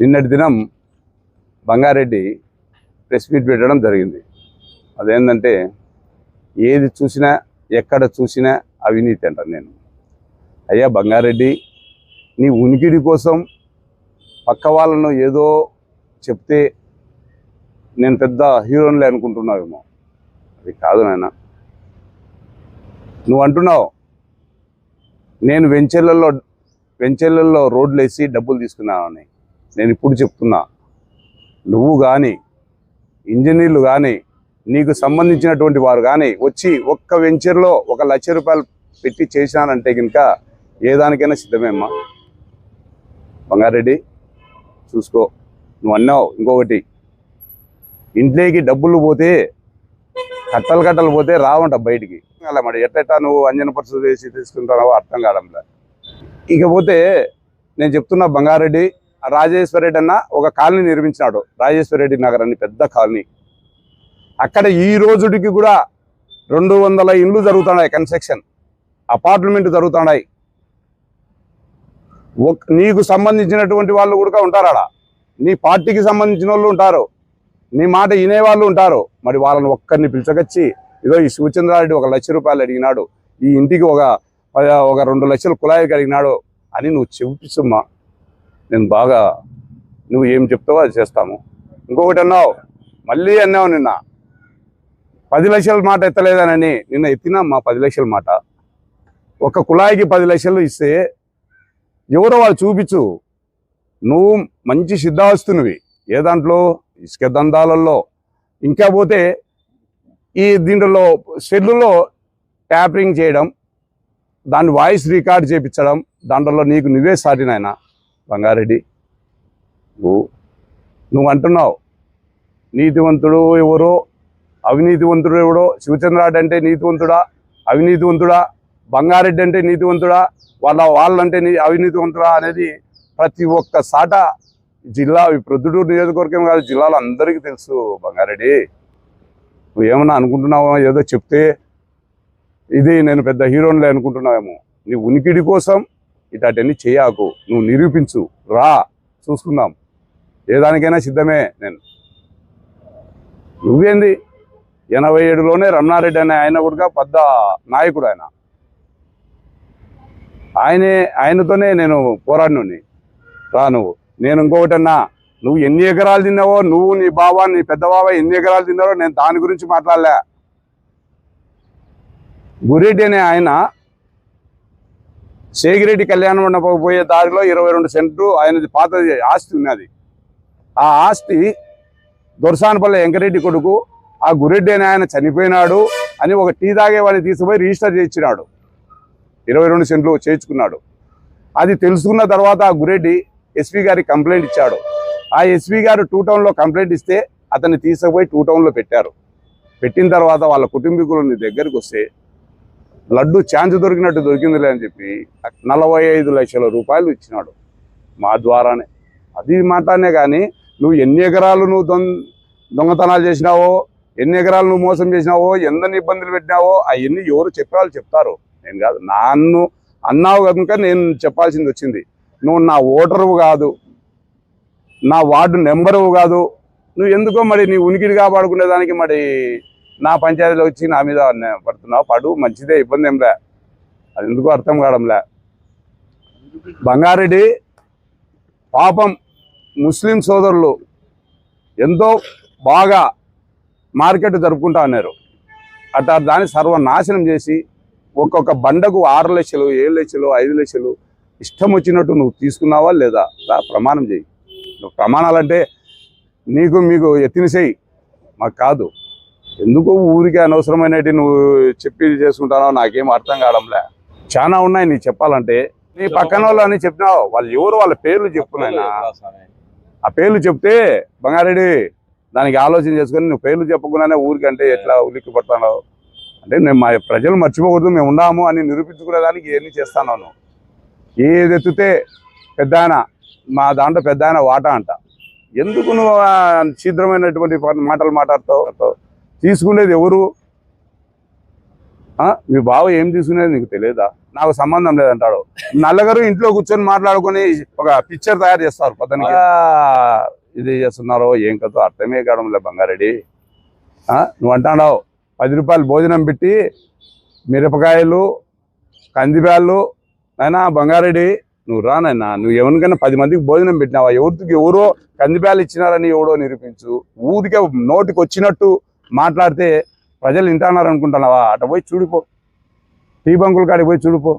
నిన్నటి దినం Banga Reddy press meet పెట్టడం జరిగింది. అదేంటంటే ఏది చూసినా ఎక్కడ చూసినా అవినీతి అంటాను నేను. అయ్యా బంగారెడ్డి నీ ఉనికిడి కోసం పక్క వాళ్ళను ఏదో చెప్తే నేను పెద్ద హీరోన్లే అనుకుంటున్నావేమో. అది కాదు నాయన. నువ్వు అంటున్నావు నేను వెంచర్లలో వెంచెర్లలో రోడ్లు వేసి డబ్బులు తీసుకున్నానని నేను ఇప్పుడు చెప్తున్నా. నువ్వు కానీ ఇంజనీర్లు కానీ నీకు సంబంధించినటువంటి వారు కానీ వచ్చి ఒక్క వెంచర్లో ఒక లక్ష రూపాయలు పెట్టి చేశానంటే కనుక ఏ దానికైనా సిద్ధమేమ్మా? బంగారెడ్డి చూసుకో. నువ్వు అన్నావు ఇంకొకటి. ఇంట్లోకి డబ్బులు పోతే కట్టలు కట్టలు పోతే రావంట బయటికి. అలా మరి ఎట్ట నువ్వు అంజన పరిస్థితి వేసి తీసుకుంటావో అర్థం కావడంలే ఇకపోతే నేను చెప్తున్నా బంగారెడ్డి రాజేశ్వర రెడ్డి అన్న ఒక కాలనీ నిర్మించినాడు. రాజేశ్వర రెడ్డి నగర్ అని పెద్ద కాలనీ. అక్కడ ఈ రోజుడికి కూడా రెండు వందల ఇండ్లు జరుగుతున్నాయి కన్స్ట్రక్షన్. అపార్ట్మెంట్ జరుగుతున్నాయి. ఒక్- నీకు సంబంధించినటువంటి వాళ్ళు కూడా ఉంటారు ఆడ. నీ పార్టీకి సంబంధించిన వాళ్ళు ఉంటారు. నీ మాట వినే వాళ్ళు ఉంటారు. మరి వాళ్ళని ఒక్కరిని పిలిచకొచ్చి ఇదో ఈ శివచంద్రారెడ్డి ఒక లక్ష రూపాయలు అడిగినాడు. ఈ ఇంటికి ఒక ఒక రెండు లక్షలు కుళాయికి అడిగినాడు అని నువ్వు చూపిస్తుమ్మా నేను బాగా నువ్వు ఏం చెప్తావో అది చేస్తాము. ఇంకొకటి అన్నావు మళ్ళీ అన్నావు నిన్న పది లక్షల మాట ఎత్తలేదనని నిన్న ఎత్తినా మా పది లక్షల మాట. ఒక కుళాయికి పది లక్షలు ఇస్తే ఎవరో వాళ్ళు చూపించు. నువ్వు మంచి సిద్ధాస్తునివి ఏ దాంట్లో? ఇసుక దందాలలో. ఇంకా పోతే ఈ దీంట్లో షెడ్లలో ట్యాపరింగ్ చేయడం దాన్ని వాయిస్ రికార్డ్ చేయించడం దాంట్లో నీకు నువ్వే సాటి నాయన బంగారెడ్డి నువ్వు నువ్వు అంటున్నావు. నీతివంతుడు ఎవరో అవినీతివంతుడు ఎవడో శివచంద్రారెడ్డి అంటే నీతివంతుడా అవినీతివంతుడా బంగారెడ్డి అంటే నీతివంతుడా వాళ్ళ వాళ్ళంటే నీ అవినీతివంతుడా అనేది ప్రతి ఒక్క సాట జిల్లా ప్రొద్దుటూరు నియోజకవర్గం కాదు జిల్లాలో అందరికీ తెలుసు బంగారెడ్డి. నువ్వు ఏమన్నా అనుకుంటున్నావో? ఏదో చెప్తే ఇది నేను పెద్ద హీరోన్లే అనుకుంటున్నావేమో. నీ ఉనికిడి కోసం ఇటాటన్నీ చేయకు. నువ్వు నిరూపించు. రా. చూసుకుందాం. ఏ దానికైనా సిద్ధమే నేను. నువ్వేంది? ఎనభై ఏడులోనే రమణారెడ్డి అనే ఆయన కూడా పెద్ద నాయకుడు ఆయన. ఆయనే ఆయనతోనే నేను పోరాడిను రా నువ్వు. నేను ఇంకొకటన్నా. నువ్వు ఎన్ని ఎకరాలు తిన్నావో నువ్వు నీ బావ నీ పెద్ద బావ ఎన్ని ఎకరాలు తిన్నావో నేను దాని గురించి మాట్లాడలే. గురెడ్డి అనే ఆయన శేగిరెడ్డి కళ్యాణ మండపం పోయే దారిలో ఇరవై రెండు సెంట్లు ఆయనది పాత ఆస్తి ఉన్నది ఆ ఆస్తి దొరసానపల్లి వెంకరెడ్డి కొడుకు ఆ గురెడ్డి అనే ఆయన చనిపోయినాడు అని ఒక టీ తాగేవాడిని తీసుకుపోయి రిజిస్టర్ చేయించినాడు. ఇరవై రెండు సెంట్లు చేయించుకున్నాడు. అది తెలుసుకున్న తర్వాత ఆ గురెడ్డి ఎస్పీ గారికి కంప్లైంట్ ఇచ్చాడు. ఆ ఎస్పీ గారు టూ టౌన్లో కంప్లైంట్ ఇస్తే అతన్ని తీసుకుపోయి టూ టౌన్లో పెట్టారు. పెట్టిన తర్వాత వాళ్ళ కుటుంబీకులని దగ్గరికి వస్తే లడ్డు ఛాన్స్ దొరికినట్టు దొరికిందిలే అని చెప్పి నలభై ఐదు లక్షల రూపాయలు ఇచ్చినాడు మా ద్వారానే. అది మాట్లాడనే కానీ నువ్వు ఎన్ని ఎకరాలు నువ్వు దొంగ దొంగతనాలు చేసినావో ఎన్ని ఎకరాలు నువ్వు మోసం చేసినావో ఎంతని ఇబ్బందులు పెట్టినావో అవన్నీ ఎవరు చెప్పేవాళ్ళు చెప్తారు. నేను కాదు నన్ను అన్నావు కనుక నేను చెప్పాల్సింది వచ్చింది. నువ్వు నా ఓటరువు కాదు నా వార్డు నెంబరువు కాదు. నువ్వు ఎందుకో మరి నీ ఉనికిని కాపాడుకునే దానికి మరి నా పంచాయతీలో వచ్చి నా మీద పడుతున్నావు పడు మంచిదే ఇబ్బంది ఏంలే అది ఎందుకు అర్థం కావడంలే బంగారెడ్డి పాపం ముస్లిం సోదరులు ఎంతో బాగా మార్కెట్ జరుపుకుంటా అన్నారు అట్లా దాన్ని సర్వనాశనం చేసి ఒక్కొక్క బండకు ఆరు లక్షలు ఏడు లక్షలు ఐదు లక్షలు ఇష్టం వచ్చినట్టు నువ్వు తీసుకున్నావా లేదా? రా ప్రమాణం చేయి నువ్వు ప్రమాణాలంటే నీకు మీకు ఎత్తిన చేయి మాకు కాదు. ఎందుకు ఊరికి అనవసరమైనవి నువ్వు చెప్పి చేసుకుంటానో నాకేం అర్థం కావడంలే. చాలా ఉన్నాయి నీకు చెప్పాలంటే. నీ పక్కన వాళ్ళు అని చెప్పినావు. వాళ్ళు ఎవరు వాళ్ళ పేర్లు చెప్పునైనా ఆ పేర్లు చెప్తే బంగారెడ్డి దానికి ఆలోచన చేసుకొని నువ్వు పేర్లు చెప్పకుండానే ఊరికంటే ఎట్లా ఉలిక్కి పడతావు అంటే నేను మా ప్రజలు మర్చిపోకూడదు మేము ఉన్నాము అని నిరూపించుకునేదానికి ఇవన్నీ చేస్తాను నువ్వు. ఏది ఎత్తితే పెద్ద ఆయన మా దాంట్లో పెద్ద ఆయన వాటా అంట. ఎందుకు నువ్వు ఛిద్రమైనటువంటి మాటలు మాట్లాడతావు? తీసుకునేది ఎవరు? ఆ? మీ బావ ఏం తీసుకునేది నీకు తెలియదా? నాకు సంబంధం లేదంటాడు. నలుగురు ఇంట్లో కూర్చొని మాట్లాడుకొని ఒక పిక్చర్ తయారు చేస్తారు ఆ, ఇది చేస్తున్నారో ఏం కథో అర్థమే కావడం లే బంగారెడ్డి. ఆ, నువ్వు అంటాడావు. పది రూపాయలు భోజనం పెట్టి మిరపకాయలు కందిబ్యాళ్ళు అయినా బంగారెడ్డి నువ్వు రానైనా నువ్వు ఎవరికైనా పది మందికి భోజనం పెట్టినావా? ఎవరికి ఎవరో కందిబ్యాలు ఇచ్చినారని ఎవడో నిరూపించు. ఊరికే నోటికి వచ్చినట్టు మాట్లాడితే ప్రజలు వింటున్నారు అనుకుంటున్నావా? అటు పోయి చూడిపో. టీ బంకుల కాడికి పోయి చూడిపో.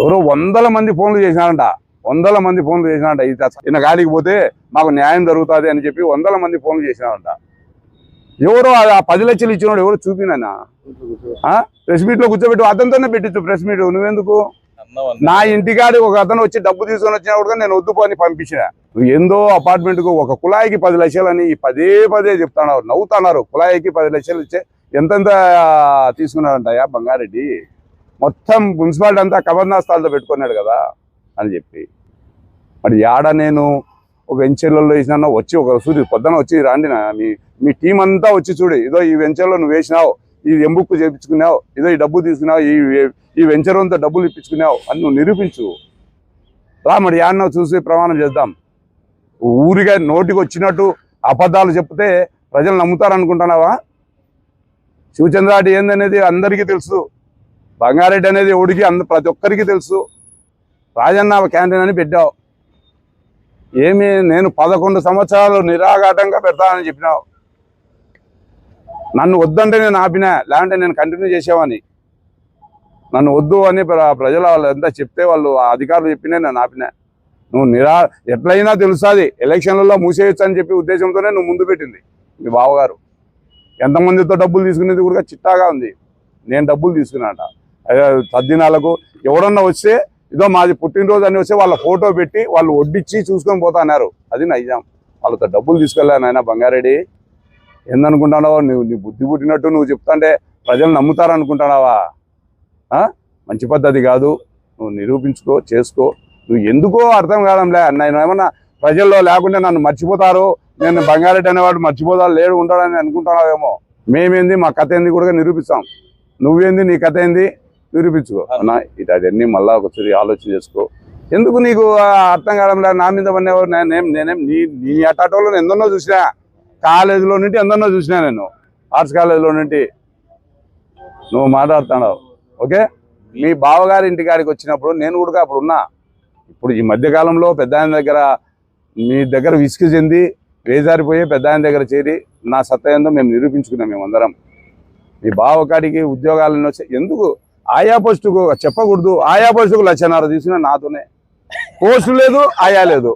ఎవరో వందల మంది ఫోన్లు చేసినారంట. వందల మంది ఫోన్లు చేసినారంట. ఇది ఈయన కాడికి పోతే మాకు న్యాయం జరుగుతుంది అని చెప్పి వందల మంది ఫోన్లు చేసినారంట. ఎవరో ఆ పది లక్షలు ఇచ్చినాడు ఎవరు చూపినా ప్రెస్ మీట్లో కూర్చోబెట్టి అతనితోనే పెట్టించు ప్రెస్ మీట్. నువ్వెందుకు? నా ఇంటికాడి ఒక అతను వచ్చి డబ్బు తీసుకొని వచ్చినప్పుడు కూడా నేను వద్దు అని పంపించిన. నువ్వు ఏందో అపార్ట్మెంట్కు ఒక కుళాయికి పది లక్షలని పదే పదే చెప్తున్నారు నవ్వుతున్నారు. కుళాయికి పది లక్షలు ఇచ్చే ఎంతెంత తీసుకున్నారంటయా బంగారెడ్డి? మొత్తం మున్సిపాలిటీ అంతా కబర్నాస్తాలతో పెట్టుకున్నాడు కదా అని చెప్పి. మరి యాడ నేను ఒక వెంచర్లలో వేసినా వచ్చి ఒక సూర్యు పొద్దున వచ్చి రాండి మీ మీ టీం అంతా వచ్చి చూడు ఇదో ఈ వెంచర్లో నువ్వు వేసినావు ఈ ఎంబుక్కు చేపించుకున్నావు ఇదో ఈ డబ్బు తీసుకున్నావు ఈ ఈ వెంచర్ అంతా డబ్బులు ఇప్పించుకున్నావు అని నువ్వు నిరూపించు. రా మరి యాన్నో చూసి ప్రమాణం చేద్దాం. ఊరిగా నోటికి వచ్చినట్టు అబద్ధాలు చెప్తే ప్రజలు నమ్ముతారు అనుకుంటున్నావా శివచంద్రారెడ్డి ఏందనేది అందరికీ తెలుసు. బంగారెడ్డి అనేది ఎవడికి అంద ప్రతి ఒక్కరికి తెలుసు. రాజన్న క్యాంటీన్ అని పెట్టావు. ఏమి నేను పదకొండు సంవత్సరాలు నిరాఘాటంగా పెడతానని చెప్పినావు. నన్ను వద్దంటే నేను ఆపినా లేదంటే నేను కంటిన్యూ చేసేవాని నన్ను వద్దు అని ప్ర- ప్రజలు వాళ్ళు ఎంత చెప్తే వాళ్ళు ఆ అధికారులు చెప్పినా నేను ఆపినా. నువ్వు నిరా ఎట్లయినా తెలుస్తుంది. ఎలక్షన్లలో మూసేయచ్చు అని చెప్పి ఉద్దేశంతోనే నువ్వు ముందు పెట్టింది మీ బావగారు. ఎంతమందితో డబ్బులు తీసుకునేది కూడా చిట్టాగా ఉంది. నేను డబ్బులు తీసుకున్నాట తద్దినాలకు ఎవరన్నా వస్తే ఇదో మాది పుట్టినరోజు అని వస్తే వాళ్ళ ఫోటో పెట్టి వాళ్ళు వడ్డిచ్చి చూసుకొని పోతాన్నారు అది నైజాం. వాళ్ళతో డబ్బులు తీసుకెళ్ళాను ఆయన బంగారెడ్డి. ఏందనుకుంటున్నావో? నువ్వు నీ బుద్ధి పుట్టినట్టు నువ్వు చెప్తాంటే ప్రజలు నమ్ముతారనుకుంటున్నావా? ఆ? మంచి పద్ధతి కాదు. నువ్వు నిరూపించుకో చేసుకో. నువ్వు ఎందుకో అర్థం కాదంలే. నేను ఏమన్నా ప్రజల్లో లేకుండా నన్ను మర్చిపోతారు? నేను బంగారెడ్డి అనేవాడు మర్చిపోతాడు లేడు ఉంటాడని అనుకుంటున్నావేమో మేమేంది మా కథ ఏంది కూడా నిరూపిస్తాం. నువ్వేంది నీ కథ ఏంది? నిరూపించుకో. అన్న ఇటు అవన్నీ మళ్ళా ఒకసారి ఆలోచన చేసుకో. ఎందుకు నీకు అర్థం కావడంలే నా మీద పడినవారు నేనేం నేనేం నీ నీ అటాటోలో ఎందన్నో చూసినా. కాలేజీలో నుండి ఎందన్నో చూసినా నేను. ఆర్ట్స్ కాలేజీలో నుండి. నువ్వు మాట్లాడుతున్నావు. ఓకే? మీ బావగారి ఇంటికాడికి వచ్చినప్పుడు నేను కూడా అప్పుడు ఉన్నా. ఇప్పుడు ఈ మధ్యకాలంలో పెద్ద ఆయన దగ్గర మీ దగ్గర విసుగు చెంది వేజారిపోయి పెద్ద ఆయన దగ్గర చేరి నా సత్తయంతో మేము నిరూపించుకున్నాం మేమందరం మీ బావకాడికి ఉద్యోగాలను వచ్చి ఎందుకు ఆయా పోస్టుకు చెప్పకూడదు ఆయా పోస్టుకు లక్షన్నర తీసుకున్నా నాతోనే. పోస్టు లేదు ఆయా లేదు.